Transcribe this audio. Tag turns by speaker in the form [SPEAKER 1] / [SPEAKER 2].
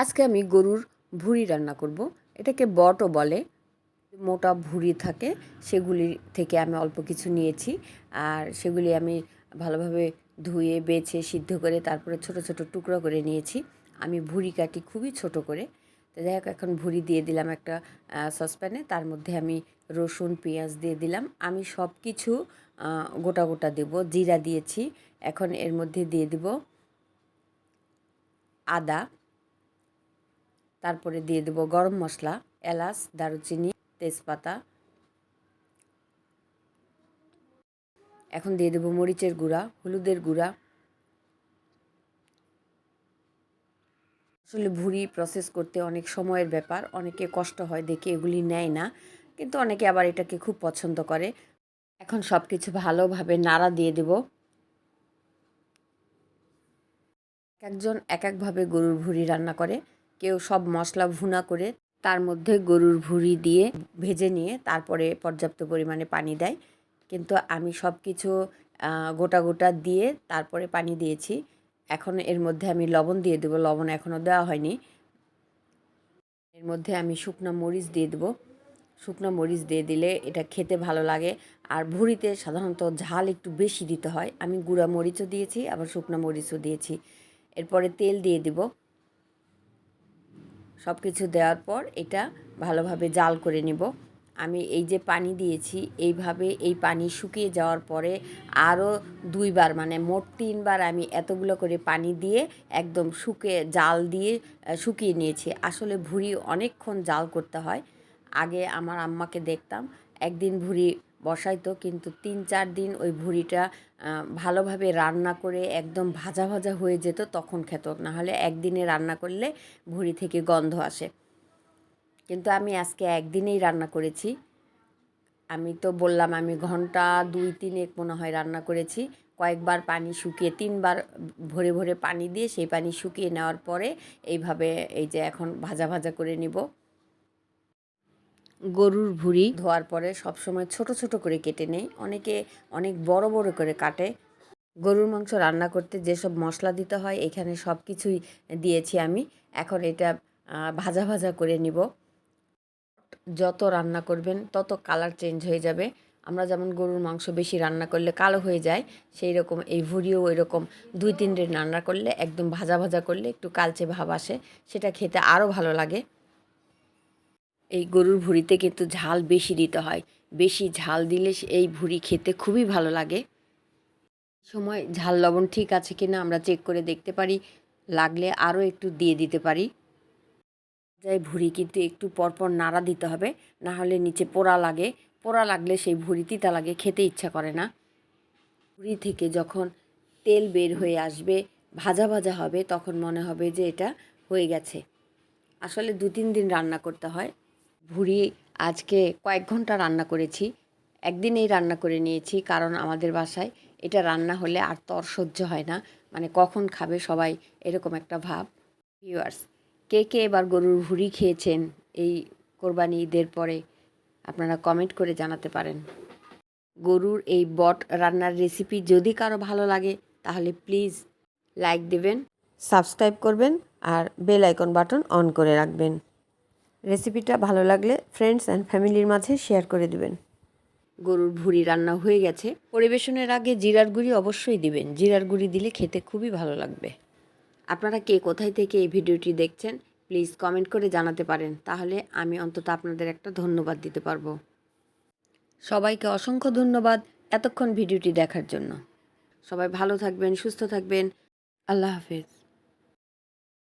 [SPEAKER 1] আজকে আমি গরুর ভুঁড়ি রান্না করব। এটাকে বটও বলে। মোটা ভুঁড়ি থাকে, সেগুলি থেকে আমি অল্প কিছু নিয়েছি। আর সেগুলি আমি ভালোভাবে ধুয়ে, বেছে, সিদ্ধ করে তারপরে ছোট ছোট টুকরো করে নিয়েছি। আমি ভুঁড়ি কাটি খুবই ছোট করে। তো যাই এখন ভুঁড়ি দিয়ে দিলাম একটা সসপ্যানে। তার মধ্যে আমি রসুন, পেঁয়াজ দিয়ে দিলাম। আমি সব কিছু গোটা গোটা দেব। জিরা দিয়েছি। এখন এর মধ্যে দিয়ে দিব আদা। তারপরে দিয়ে দেব গরম মশলা, এলাচ, দারুচিনি, তেজপাতা। এখন দিয়ে দেব মরিচের গুঁড়া, হলুদের গুঁড়া। আসলে ভুঁড়ি প্রসেস করতে অনেক সময়ের ব্যাপার, অনেকে কষ্ট হয় দেখে এগুলি নেয় না, কিন্তু অনেকে আবার এটাকে খুব পছন্দ করে। এখন সব কিছু ভালোভাবে নাড়া দিয়ে দেব। একজন এক একভাবে গরুর ভুঁড়ি রান্না করে। কেউ সব মশলা ভুনা করে তার মধ্যে গরুর ভুঁড়ি দিয়ে ভেজে নিয়ে তারপরে পর্যাপ্ত পরিমাণে পানি দেয়। কিন্তু আমি সব কিছু গোটা গোটা দিয়ে তারপরে পানি দিয়েছি। এখন এর মধ্যে আমি লবণ দিয়ে দেবো। লবণ এখনও দেওয়া হয়নি। এর মধ্যে আমি শুকনো মরিচ দিয়ে দেবো। শুকনো মরিচ দিয়ে দিলে এটা খেতে ভালো লাগে। আর ভুঁড়িতে সাধারণত ঝাল একটু বেশি দিতে হয়। আমি গুঁড়া মরিচও দিয়েছি, আবার শুকনো মরিচও দিয়েছি। এরপরে তেল দিয়ে দিব। সব কিছু দেওয়ার পর এটা ভালোভাবে জাল করে নেব। আমি এই যে পানি দিয়েছি, এইভাবে এই পানি শুকিয়ে যাওয়ার পরে আরও দুইবার মানে মোট তিনবার আমি এতগুলো করে পানি দিয়ে একদম শুকে জাল দিয়ে শুকিয়ে নিয়েছি। আসলে ভুঁড়ি অনেকক্ষণ জাল করতে হয়। আগে আমার আম্মাকে দেখতাম, একদিন ভুঁড়ি বসাইতো, কিন্তু তিন চার দিন ওই ভুঁড়িটা ভালোভাবে রান্না করে একদম ভাজা ভাজা হয়ে যেত, তখন খেত। নাহলে একদিনে রান্না করলে ভুঁড়ি থেকে গন্ধ আসে। কিন্তু আমি আজকে একদিনেই রান্না করেছি। আমি তো বললাম আমি ঘণ্টা দুই তিনেক মনে হয় রান্না করেছি। কয়েকবার পানি শুকিয়ে, তিনবার ভরে ভরে পানি দিয়ে সেই পানি শুকিয়ে নেওয়ার পরে এইভাবে এই যে এখন ভাজা ভাজা করে নিব। গরুর ভুঁড়ি ধোয়ার পরে সবসময় ছোট ছোট করে কেটে নেই। অনেকে অনেক বড় বড় করে কাটে। গরুর মাংস রান্না করতে যেসব মশলা দিতে হয়, এখানে সব কিছুই দিয়েছি আমি। এখন এটা ভাজা ভাজা করে নিব। যত রান্না করবেন, তত কালার চেঞ্জ হয়ে যাবে। আমরা যেমন গরুর মাংস বেশি রান্না করলে কালো হয়ে যায় সেই রকম এই ভুড়িও এরকম দুই, তিন দিন রান্না করলে একদম ভাজা ভাজা করলে একটু কালচে ভাব আসে, সেটা খেতে আরও ভালো লাগে। এই গরুর ভুঁড়িতে কিন্তু ঝাল বেশি দিতে হয়। বেশি ঝাল দিলে এই ভুঁড়ি খেতে খুবই ভালো লাগে। সময় ঝাল লবণ ঠিক আছে কি না আমরা চেক করে দেখতে পারি। লাগলে আরও একটু দিয়ে দিতে পারি। যাই ভুঁড়ি কিন্তু একটু পরপর নাড়া দিতে হবে। না হলে নিচে পোড়া লাগে। পোড়া লাগলে সেই ভুঁড়ি তিতা লাগে, খেতে ইচ্ছা করে না। ভুঁড়ি থেকে যখন তেল বের হয়ে আসবে, ভাজা ভাজা হবে, তখন মনে হবে যে এটা হয়ে গেছে। আসলে দু তিন দিন রান্না করতে হয়। ভুঁড়ি আজকে কয়েক ঘণ্টা রান্না করেছি। একদিনেই রান্না করে নিয়েছি কারণ আমাদের বাসায় এটা রান্না হলে আর তর সহ্য হয় না। মানে কখন খাবে সবাই এরকম একটা ভাব। ভিউয়ার্স কে কে এবার গরুর ভুঁড়ি খেয়েছেন এই কোরবানি ঈদের পরে? আপনারা কমেন্ট করে জানাতে পারেন। গরুর এই বট রান্নার রেসিপি যদি কারও ভালো লাগে, তাহলে প্লিজ লাইক দেবেন সাবস্ক্রাইব করবেন আর বেল আইকন বাটন অন করে রাখবেন। রেসিপিটা ভালো লাগলে ফ্রেন্ডস অ্যান্ড ফ্যামিলির মাঝে শেয়ার করে দিবেন। গরুর ভুঁড়ি রান্না হয়ে গেছে। পরিবেশনের আগে জিরার গুঁড়ি অবশ্যই দিবেন। জিরার গুঁড়ি দিলে খেতে খুবই ভালো লাগবে। আপনারা কে কোথায় থেকে এই ভিডিওটি দেখছেন প্লিজ কমেন্ট করে জানাতে পারেন। তাহলে আমি অন্তত আপনাদের একটা ধন্যবাদ দিতে পারব। সবাইকে অসংখ্য ধন্যবাদ এতক্ষণ ভিডিওটি দেখার জন্য। সবাই ভালো থাকবেন, সুস্থ থাকবেন। আল্লাহ হাফেজ।